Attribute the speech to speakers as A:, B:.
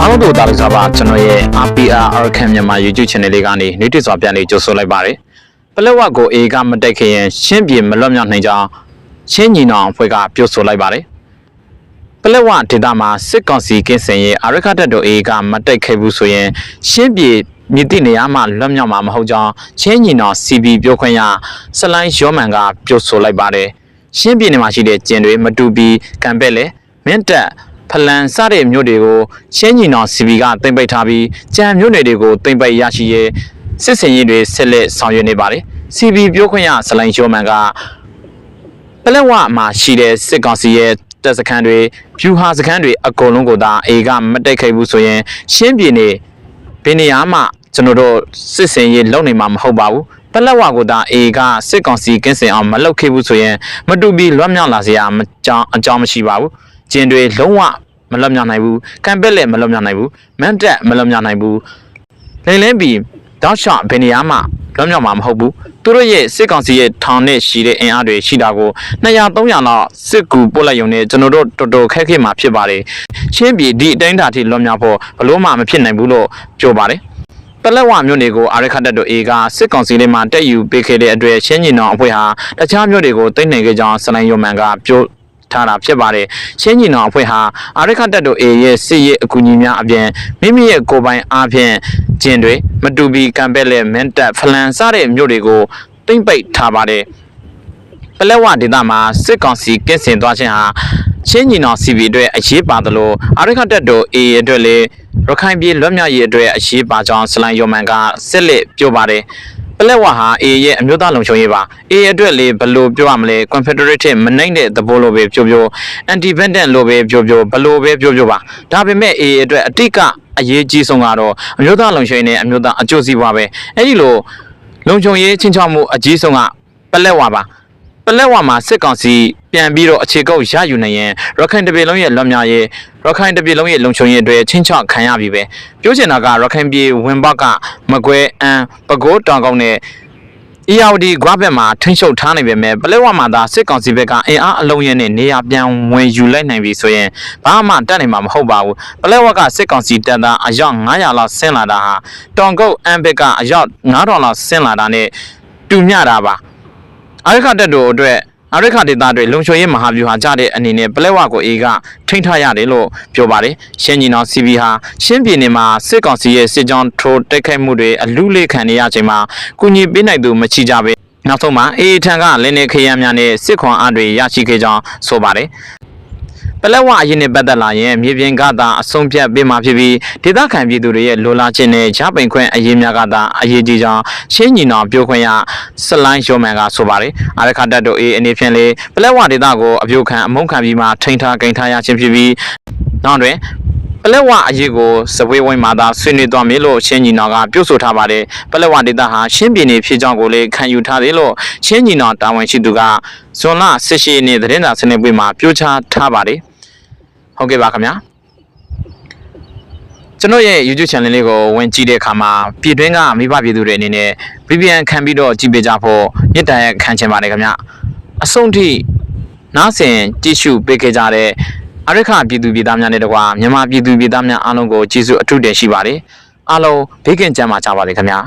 A: အားလုံးတို့တားလိုက်စားပါကျွန်တော်ရဲ့ RPR Arkan မြန်မာ YouTube channel လေးကနေနေ့တစ်စွာပြန်လေးကြိုဆိုလိုက်ပါတယ်ပလက်ဝကိုအေကမတက်ခင်ရင်ရှင်းပြေမလွတ်မြောက်နိုင်ကြောင်းရှင်းညီနောင်အဖွဲ့ကပြောဆိုလိုက်ပါတယ်ပလက်ဝဒေသမှာစစ်ကောင်စီကင်းစင်ရဲ့အာရခတ်တပ်တို့အေကမတက်ခဲ့ဘူးဆိုရင်ရှင်းပြေမြစ်တိနေရာမှာလွတ်မြောက်မှာမဟုတ်ကြောင်းချင်းညီနောင် CB ပြောခွင့်ရဆလိုင်းရောမန်ကပြောဆိုလိုက်ပါတယ်ရှင်းပြေနေမှာရှိတဲ့ကျင်တွေမတူပြီးကံပဲ့လေမင်းတက် ဖလန်စတဲ့မြို့တွေကိုရှင်းညီနောင် CB ကတင်ပိတ်ထားပြီးကြံမြို့နယ်တွေကိုတင်ပိတ်ရရှိရဲစစ်စင်ရေးတွေဆက်လက်ဆောင်ရွက်နေပါတယ် CB ပြောခွင့်ရဆလိုင်းရောမန်ကပလက်ဝမှာရှိတဲ့စစ်ကောင်စီရဲ့တပ်စခန်းတွေဖြူဟာစခန်းတွေအကုန်လုံးကိုသာအေကမတိတ်ခဲ့ဘူးဆိုရင် ရှင်းပြည်နေဘယ်နေရာမှကျွန်တော်တို့စစ်စင်ရေးလုပ်နေမှာမဟုတ်ပါဘူးပလက်ဝကိုသာအေကစစ်ကောင်စီကင်းစင်အောင်မလုပ်ခဲ့ဘူးဆိုရင်မတူပြီးလွတ်မြောက်လာစရာမကြောင်းအကြောင်းမရှိပါဘူး ကျင်တွေလုံးဝမလွတ်မြောက်နိုင်ဘူးကံပက်လည်းမလွတ်မြောက်နိုင်ဘူးမန်တက်မလွတ်မြောက်နိုင်ဘူးလိန်လင်းပြီးတောက်လျှောက်ဘယ်နေရာမှလွတ်မြောက်မှာမဟုတ်ဘူးသူတို့ရဲ့စစ်ကောင်စီရဲ့ထောင်နဲ့ရှိတဲ့အင်အားတွေရှိတာကို200 300လောက်စစ်ကူပို့လိုက်ရုံနဲ့ကျွန်တော်တို့တော်တော်ခက်ခဲမှာဖြစ်ပါတယ်ချင်းပြည်ဒီအတိုင်းတာထိလွတ်မြောက်ဖို့ဘလို့မှမဖြစ်နိုင်ဘူးလို့ပြောပါတယ်ပလက်ဝမြို့နယ်ကိုအာရခတ်တပ်တို့အေကစစ်ကောင်စီလေးမှတက်ယူပေးခဲ့တဲ့အတွက်ရှင်းညီနောင်အဖွဲ့ဟာတခြားမြို့တွေကိုတိတ်နေခဲ့ကြောင်းစလိုင်းယုံမန်ကပြော ထားတာဖြစ်ပါတယ်။ရှင်းညီနောင်အဖွဲ့ဟာအာရခတ်တပ်တို့အေရဲ့စစ်ရေးအကူအညီများအပြင်မိမိရဲ့ကိုယ်ပိုင်အားဖြင့်ကျင်တွေမတူဘီကံပက်လက်မန်တက်ဖလန်စတဲ့မြို့တွေကိုတိမ့်ပိတ်ထားပါတယ်။ပလက်ဝဒေသမှာစစ်ကောင်စီကင်းစင်သွားခြင်းဟာရှင်းညီနောင်စီဘီအတွက်အရေးပါသလိုအာရခတ်တပ်တို့အေအတွက်လည်းရခိုင်ပြည်လွတ်မြောက်ရေးအတွက်အရေးပါကြောင်းစလိုင်းယုံမန်ကစစ်လက်ပြောပါတယ်။ ပလက်ဝါဟာ A ရဲ့အမျိုးသားလုံခြုံရေးပါ A အတွက်လေဘယ်လိုပြောရမလဲ Confederate မနိုင်တဲ့သဘောလိုပဲပြောပြော Independent လိုပဲပြောပြောဘယ်လိုပဲပြောပြောပါဒါပေမဲ့ A အတွက်အတိတ်ကအရေးကြီးဆုံးကတော့အမျိုးသားလုံခြုံရေးနဲ့အမျိုးသားအကျိုးစီးပွားပဲအဲ့ဒီလိုလုံခြုံရေးချင်းချောက်မှုအကြီးဆုံးကပလက်ဝါပါ ပလက်ဝါမှာစစ်ကောင်စီပြန်ပြီးတော့အခြေကုပ်ရယူနိုင်ရင်ရခိုင်တပြည်လုံးရဲ့လွတ်မြောက်ရေးရခိုင်တပြည်လုံးရဲ့လုံခြုံရေးအတွက်ချင်းချောက်ခံရပြီပဲပြောချင်တာကရခိုင်ပြည်ဝင်ပေါက်ကမကွဲအန်ပကိုးတောင်ကောင်းနဲ့ ERD ဂွားဘက်မှာထိန်းချုပ်ထားနိုင်ပေမဲ့ပလဲဝမှာသာစစ်ကောင်စီဘက်ကအင်အားအလုံးရင်းနဲ့နေရာပြန်ဝင်ယူလိုက်နိုင်ပြီဆိုရင်ဘာမှတတ်နိုင်မှာမဟုတ်ပါဘူးပလဲဝကစစ်ကောင်စီတပ်သားအယောက်900လောက်ဆင်းလာတာဟာတောင်ကုတ်အန်ဘက်ကအယောက်9000လောက်ဆင်းလာတာနဲ့တူမျှတာပါ အာရခတက်တို့အတွက်အာရခဒေတာတွေလုံခြုံရေးမဟာဗျူဟာကြတဲ့အနေနဲ့ပလဲဝကိုအေကထိန်းထားရတယ်လို့ပြောပါတယ်ရှင်းညီနောင် CB ဟာရှင်းပြည်နယ်မှာစစ်ကောင်စီရဲ့စစ်ကြောင်းထိုးတိုက်ခိုက်မှုတွေအလူလေးခံနေရချိန်မှာကုညီပေးနိုင်သူမရှိကြပဲနောက်ဆုံးမှာအေးထံကလင်းနေခရမ်းများနဲ့စစ်ခွန်အားတွေရရှိခဲ့ကြောင်းဆိုပါတယ် ပလက်ဝအရင်နဲ့ပတ်သက်လာရင်မြေပြင်ကသာအဆုံးဖြတ်ပေးမှာဖြစ်ပြီးဒေသခံပြည်သူတွေရဲ့လိုလားခြင်းနဲ့ဂျပိန်ခွင့်အရေးများကသာအရေးကြီးကြောင်းရှင်းညီနောင်ပြောခွင့်ရဆလိုင်းရှောမန်ကဆိုပါတယ်အာရခတ်တပ်တို့အေးအနေဖြင့်လေပလက်ဝဒေသကိုအပြိုခံအမုန်းခံပြီးမှထိန်းထားဂိမ်းထားရခြင်းဖြစ်ပြီးနောက်တွင်ပလက်ဝအရေးကိုစပွဲဝိုင်းမှာသာဆွေးနွေးသွားမယ်လို့ရှင်းညီနောင်ကပြောဆိုထားပါတယ်ပလက်ဝဒေတာဟာရှင်းပြည်နယ်ဖြစ်ကြောင်းကိုလည်းခံယူထားတယ်လို့ရှင်းညီနောင်တာဝန်ရှိသူကဇွန်လ18ရက်နေ့သတင်းစာစနေပွဲမှာပြောကြားထားပါတယ် ဟုတ်ကဲ့ပါခင်ဗျာကျွန်တော်ရဲ့ YouTube channel လေးကိုဝင်ကြည့်တဲ့အခါမှာပြည်တွင်းကမိဘပြည်သူတွေအနေနဲ့ VPN ခံပြီးတော့ကြည့်ပေးကြဖို့မြစ်တန်ရဲ့ခံချင်ပါတယ်ခင်ဗျာအဆုံးထိနားဆင်ကြည့်ရှုပေးခဲ့ကြတဲ့အရိခပြည်သူပြည်သားများနဲ့တကွာမြန်မာပြည်သူပြည်သားများအားလုံးကိုကျေးဇူးအထူးတင်ရှိပါတယ်အားလုံးဘေးကင်းကြမ်းပါကြပါစေခင်ဗျာ